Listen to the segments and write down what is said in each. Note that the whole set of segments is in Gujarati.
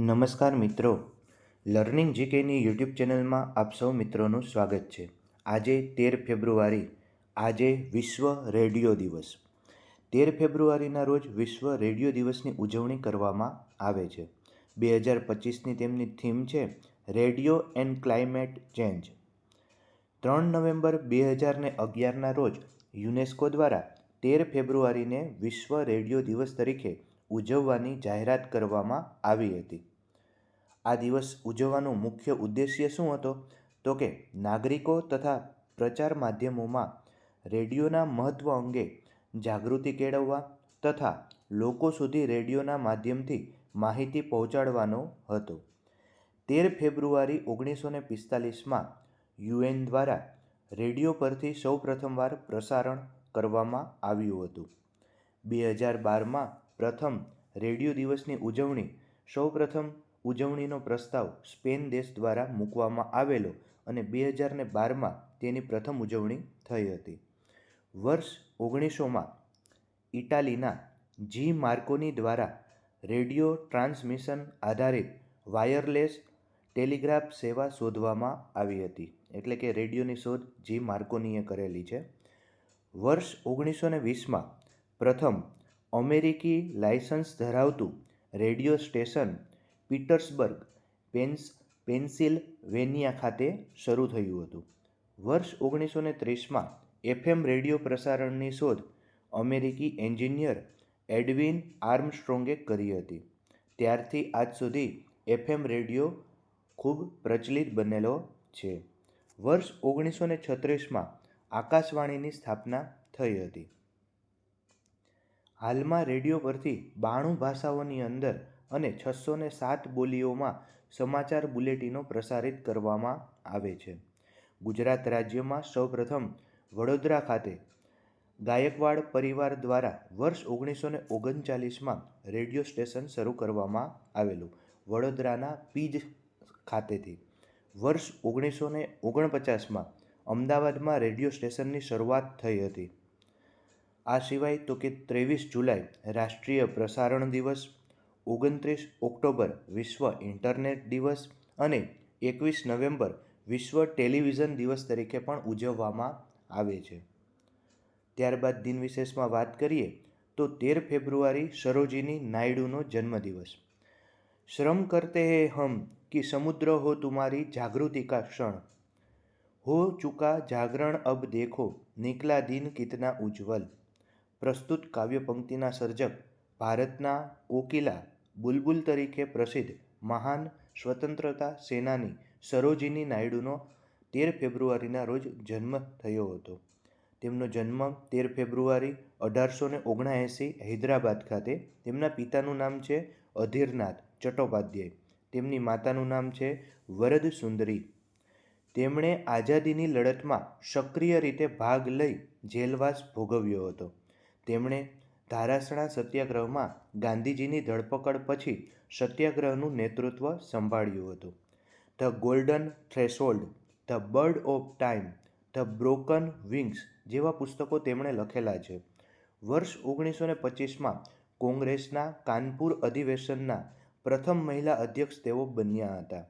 નમસ્કાર મિત્રો. લર્નિંગ જીકેની યુટ્યુબ ચેનલમાં આપ સૌ મિત્રોનું સ્વાગત છે. આજે તેર ફેબ્રુઆરી, આજે વિશ્વ રેડિયો દિવસ. તેર ફેબ્રુઆરીના રોજ વિશ્વ રેડિયો દિવસની ઉજવણી કરવામાં આવે છે. બે હજાર પચીસની તેમની થીમ છે, રેડિયો એન્ડ ક્લાઇમેટ ચેન્જ. ત્રણ નવેમ્બર બે હજારને અગિયારના રોજ યુનેસ્કો દ્વારા તેર ફેબ્રુઆરીને વિશ્વ રેડિયો દિવસ તરીકે ઉજવવાની જાહેરાત કરવામાં આવી હતી. આ દિવસ ઉજવવાનો મુખ્ય ઉદ્દેશ્ય શું હતો? તો કે નાગરિકો તથા પ્રચાર માધ્યમોમાં રેડિયોના મહત્ત્વ અંગે જાગૃતિ કેળવવા તથા લોકો સુધી રેડિયોના માધ્યમથી માહિતી પહોંચાડવાનો હતો. તેર ફેબ્રુઆરી ઓગણીસો ને પિસ્તાલીસમાં યુએન દ્વારા રેડિયો પરથી સૌ પ્રથમવાર પ્રસારણ કરવામાં આવ્યું હતું. બે હજાર બારમાં પ્રથમ રેડિયો દિવસની ઉજવણી સૌપ્રથમ ઉજવણીનો પ્રસ્તાવ સ્પેન દેશ દ્વારા મૂકવામાં આવેલો અને બે હજારને બારમાં તેની પ્રથમ ઉજવણી થઈ હતી. વર્ષ ઓગણીસોમાં ઇટાલીના જી માર્કોની દ્વારા રેડિયો ટ્રાન્સમિશન આધારિત વાયરલેસ ટેલિગ્રાફ સેવા શોધવામાં આવી હતી. એટલે કે રેડિયોની શોધ જી માર્કોનીએ કરેલી છે. વર્ષ ઓગણીસો ને વીસમાં પ્રથમ અમેરિકી લાયસન્સ ધરાવતું રેડિયો સ્ટેશન પીટર્સબર્ગ, પેન્સ, પેન્સિલવેનિયા ખાતે શરૂ થયું હતું. વર્ષ ઓગણીસો ને ત્રીસમાં એફએમ રેડિયો પ્રસારણની શોધ અમેરિકી એન્જિનિયર એડવિન આર્મસ્ટ્રોંગે કરી હતી. ત્યારથી આજ સુધી એફએમ રેડિયો ખૂબ પ્રચલિત બનેલો છે. વર્ષ ઓગણીસો ને છત્રીસમાં આકાશવાણીની સ્થાપના થઈ હતી. હાલમાં રેડિયો પરથી બાણું ભાષાઓની અંદર અને છસો ને સાત બોલીઓમાં સમાચાર બુલેટિનો પ્રસારિત કરવામાં આવે છે. ગુજરાત રાજ્યમાં સૌપ્રથમ વડોદરા ખાતે ગાયકવાડ પરિવાર દ્વારા વર્ષ ઓગણીસો ને ઓગણચાલીસમાં રેડિયો સ્ટેશન શરૂ કરવામાં આવેલું વડોદરાના પીજ ખાતેથી. વર્ષ ઓગણીસો ને ઓગણપચાસમાં અમદાવાદમાં રેડિયો સ્ટેશનની શરૂઆત થઈ હતી. આ સિવાય તો કે ત્રેવીસ જુલાઈ રાષ્ટ્રીય પ્રસારણ દિવસ ઓગણત્રીસ ઓક્ટોબર વિશ્વ ઇન્ટરનેટ દિવસ અને એકવીસ નવેમ્બર વિશ્વ ટેલિવિઝન દિવસ તરીકે પણ ઉજવવામાં આવે છે ત્યારબાદ દિન વિશેષમાં વાત કરીએ તો તેર ફેબ્રુઆરી સરોજીની નાયડુનો જન્મદિવસ શ્રમ કરતે હે હમ कि समुद्र हो तुम्हारी जागृति का क्षण हो चुका जागरण अब देखो निकला दिन कितना उज्जवल પ્રસ્તુત કાવ્ય પંક્તિના સર્જક ભારતના કોકિલા બુલબુલ તરીકે પ્રસિદ્ધ મહાન સ્વતંત્રતા સેનાની સરોજિની નાયડુનો તેર ફેબ્રુઆરીના રોજ જન્મ થયો હતો. તેમનો જન્મ તેર ફેબ્રુઆરી અઢારસો ને ઓગણએંસી હૈદરાબાદ ખાતે તેમના પિતાનું નામ છે અધીરનાથ ચટ્ટોપાધ્યાય. તેમની માતાનું નામ છે વરદ સુંદરી. તેમણે આઝાદીની લડતમાં સક્રિય રીતે ભાગ લઈ જેલવાસ ભોગવ્યો હતો. તેમણે ધારાસણા સત્યાગ્રહમાં ગાંધીજીની ધરપકડ પછી સત્યાગ્રહનું નેતૃત્વ સંભાળ્યું હતું. The golden threshold, the bird of time, the broken wings જેવા પુસ્તકો તેમણે લખેલા છે. વર્ષ ઓગણીસો ને પચીસમાં કોંગ્રેસના કાનપુર અધિવેશનના પ્રથમ મહિલા અધ્યક્ષ તેઓ બન્યા હતા.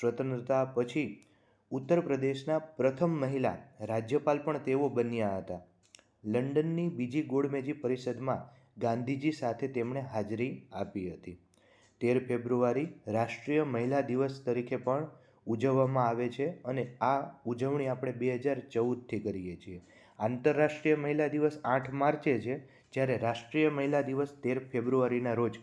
સ્વતંત્રતા પછી ઉત્તર પ્રદેશના પ્રથમ મહિલા રાજ્યપાલ પણ તેઓ બન્યા હતા. લંડનની બીજી ગોળમેજી પરિષદમાં ગાંધીજી સાથે તેમણે હાજરી આપી હતી. તેર ફેબ્રુઆરી રાષ્ટ્રીય મહિલા દિવસ તરીકે પણ ઉજવવામાં આવે છે અને આ ઉજવણી આપણે બે હજાર ચૌદથી કરીએ છીએ. આંતરરાષ્ટ્રીય મહિલા દિવસ આઠ માર્ચે છે, જ્યારે રાષ્ટ્રીય મહિલા દિવસ તેર ફેબ્રુઆરીના રોજ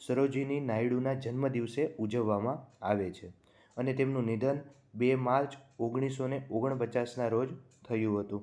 સરોજીની નાયડુના જન્મદિવસે ઉજવવામાં આવે છે અને તેમનું નિધન બે માર્ચ ઓગણીસો ને ઓગણપચાસના રોજ થયું હતું.